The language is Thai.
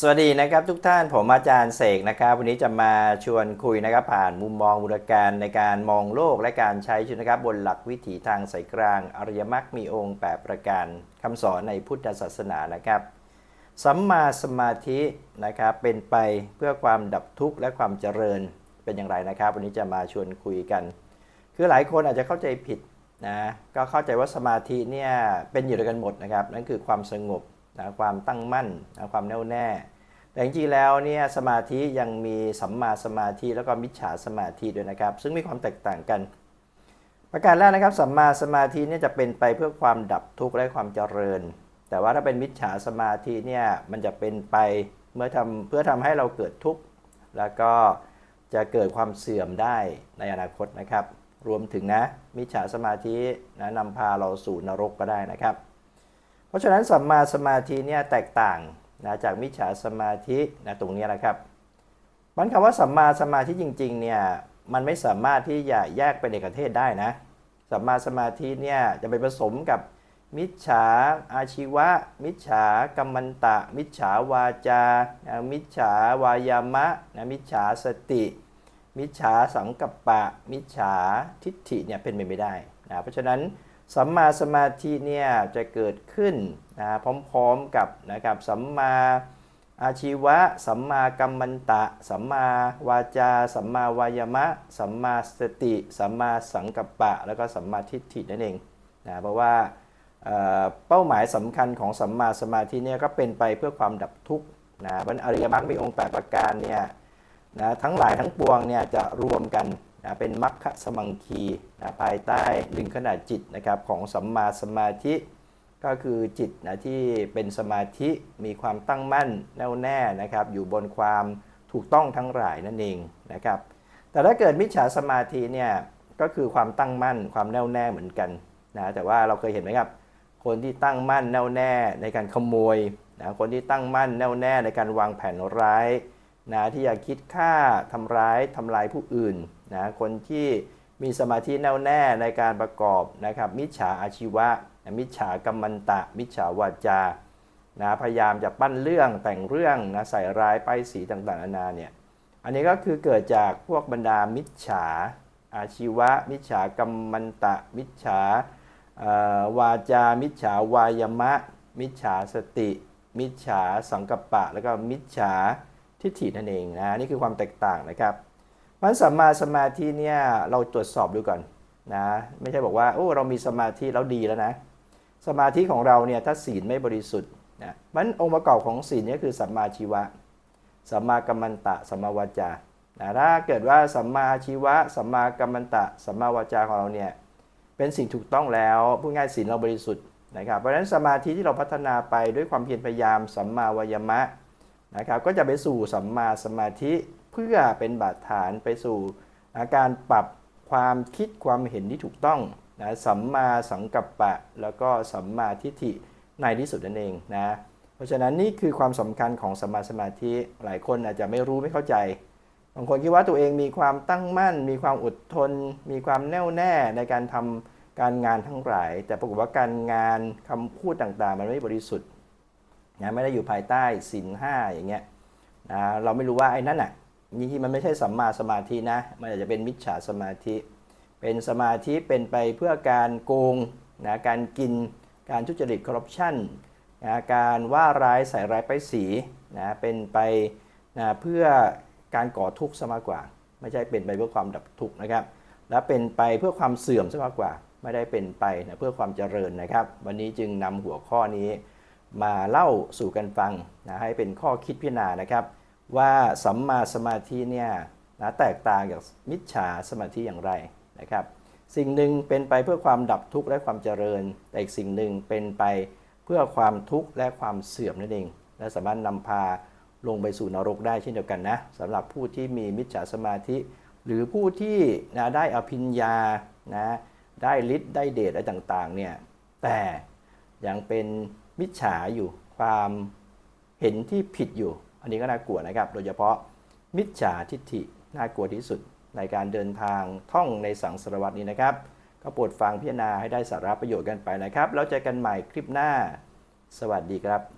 สวัสดีนะครับทุกท่านผมอาจารย์เสกนะครับ วันนี้จะมาชวนคุยนะครับ ผ่านมุมมองบูรการในการมองโลกและการใช้ชีวิตนะครับ บนหลักวิถีทางสายกลาง อริยมรรคมีองค์8ประการคำสอนในพุทธศาสนานะครับสัมมาสมาธินะครับเป็นไปเพื่อความดับทุกข์และความเจริญเป็นอย่างไรนะครับ วันนี้จะมาชวนคุยกัน คือหลายคนอาจจะเข้าใจผิดนะก็เข้าใจว่าสมาธิเนี่ยเป็นอยู่ด้วยกันหมดนะครับนั่นคือความสงบ นะความตั้งมั่นนะความแน่วแน่ แต่จริงๆแล้วเนี่ยสมาธิยังมีสัมมาสมาธิแล้วก็มิจฉาสมาธิด้วยนะครับ ซึ่งมีความแตกต่างกัน ประการแรกนะครับสัมมาสมาธิเนี่ยจะเป็นไปเพื่อความดับทุกข์และความเจริญ แต่ว่าถ้าเป็นมิจฉาสมาธิเนี่ยมันจะเป็นไปเมื่อทำเพื่อทำให้เราเกิดทุกข์แล้วก็จะเกิดความเสื่อมได้ในอนาคตนะครับ รวมถึงนะมิจฉาสมาธินะนำพาเราสู่นรกก็ได้นะครับ ราะฉะนั้นสัมมาสมาธิเนี่ยแตกต่างนะจากมิจฉาสมาธินะตรงนี้นะครับมันคำว่าสัมมาสมาธิจริงๆเนี่ยมันไม่สามารถที่จะแยกเป็นเอกเทศได้นะสัมมาสมาธิเนี่ยจะไปผสมกับมิจฉาอาชีวะ มิจฉากรรมันตะ มิจฉาวาจา มิจฉาวายามะนะมิจฉาสติ มิจฉาสังกัปปะ มิจฉาทิฏฐิเนี่ยเป็นไปไม่ได้นะเพราะฉะนั้น สัมมาสมาธิเนี่ยจะเกิดขึ้นนะพร้อมๆกับนะครับสัมมาอาชีวะ สัมมากัมมันตะ สัมมาวาจา สัมมาวายามะ สัมมาสติ สัมมาสังกัปปะ แล้วก็สัมมาทิฏฐินั่นเองนะเพราะว่าเป้าหมายสำคัญของสัมมาสมาธิเนี่ยก็เป็นไปเพื่อความดับทุกข์นะเพราะอริยมรรคมีองค์แปดประการเนี่ยนะทั้งหลายทั้งปวงเนี่ยจะรวมกัน นะเป็นมรรคสมังคีนะภายใต้หนึ่งขนาดจิตนะครับของสัมมาสมาธิ ก็คือจิตนะที่เป็นสมาธิมีความตั้งมั่นแน่วแน่นะครับอยู่บนความถูกต้องทั้งหลายนั่นเองนะครับแต่ถ้าเกิดมิจฉาสมาธิเนี่ยก็คือความตั้งมั่นความแน่วแน่เหมือนกันนะแต่ว่าเราเคยเห็นไหมครับ คนที่ตั้งมั่นแน่วแน่ในการขโมยนะคนที่ตั้งมั่นแน่วแน่ในการวางแผนร้ายนะที่อยากคิดฆ่าทำร้ายทำลายผู้อื่น นะคนที่มีสมาธิแน่วแน่ในการประกอบนะครับ มิจฉาอาชีวะ มิจฉากรรมันตะ มิจฉาวาจานะพยายามจะปั้นเรื่องแต่งเรื่องนะใส่ร้ายป้ายสีต่างๆนานาเนี่ยอันนี้ก็คือเกิดจากพวกบรรดามิจฉาอาชีวะ มิจฉากรรมันตะ มิจฉาวาจา มิจฉาวายมะ มิจฉาสติ มิจฉาสังกัปปะ แล้วก็มิจฉาทิฏฐินั่นเองนะนี่คือความแตกต่างนะครับ มันสัมมาสมาธิเนี่ยเราตรวจสอบดูก่อนนะไม่ใช่บอกว่าโอ้เรามีสมาธิแล้วดีแล้วนะ สมาธิของเราเนี่ยถ้าศีลไม่บริสุทธิ์นะมันองค์ประกอบของศีลเนี่ยคือสัมมาชีวะสัมมากัมมันตะสัมมาวาจานะถ้าเกิดว่าสัมมาชีวะสัมมากัมมันตะสัมมาวาจาของเราเนี่ยเป็นสิ่งถูกต้องแล้วพูดง่ายศีลเราบริสุทธิ์นะครับเพราะฉะนั้นสมาธิที่เราพัฒนาไปด้วยความเพียรพยายามสัมมาวายมะ นะครับก็จะไปสู่สัมมาสมาธิเพื่อเป็นบาดฐานไปสู่การปรับความคิดความเห็นที่ถูกต้องนะสัมมาสังกัปปะ แล้วก็สัมมาทิฏฐิในที่สุดนั่นเองนะเพราะฉะนั้นนี่คือความสำคัญของสัมมาสมาธิหลายคนอาจจะไม่รู้ไม่เข้าใจบางคนคิดว่าตัวเองมีความตั้งมั่น มีความอดทน มีความแน่วแน่ในการทำการงานทั้งหลาย แต่ปรากฏว่าการงานคำพูดต่างๆ มันไม่บริสุทธิ์ นะไม่ได้อยู่ภายใต้ศีลห้าอย่างเงี้ยนะเราไม่รู้ว่าไอ้นั่นอะนี่ที่มันไม่ใช่สัมมาสมาธินะมันอาจจะเป็นมิจฉาสมาธิ เป็นสมาธิเป็นไปเพื่อการโกงนะการกินการทุจริตคอร์รัปชันนะการว่าร้ายใส่ร้ายไปสีนะเป็นไปนะเพื่อการก่อทุกข์ซะมากกว่า ไม่ใช่เป็นไปเพื่อความดับทุกข์นะครับ และเป็นไปเพื่อความเสื่อมซะมากกว่า ไม่ได้เป็นไปนะเพื่อความเจริญนะครับ วันนี้จึงนำหัวข้อนี้ มาเล่าสู่กันฟังนะให้เป็นข้อคิดพิจารณานะครับ ว่าสัมมาสมาธิเนี่ยนะแตกต่างจากมิจฉาสมาธิอย่างไรนะครับ สิ่งหนึ่งเป็นไปเพื่อความดับทุกข์และความเจริญ แต่อีกสิ่งหนึ่งเป็นไปเพื่อความทุกข์และความเสื่อมนั่นเอง และสามารถนำพาลงไปสู่นรกได้เช่นเดียวกันนะสำหรับผู้ที่มีมิจฉาสมาธิ หรือผู้ที่นะได้อภิญญานะได้ฤทธิ์ได้เดชอะไรต่างๆเนี่ยแต่ยังเป็น มิจฉาอยู่ความเห็นที่ผิดอยู่ อันนี้ก็น่ากลัวนะครับ โดยเฉพาะมิจฉาทิฏฐิน่ากลัวที่สุดในการเดินทางท่องในสังสารวัตนี้นะครับ ก็โปรดฟังพิจารณาให้ได้สาระประโยชน์กันไปนะครับ แล้วเจอกันใหม่คลิปหน้า สวัสดีครับ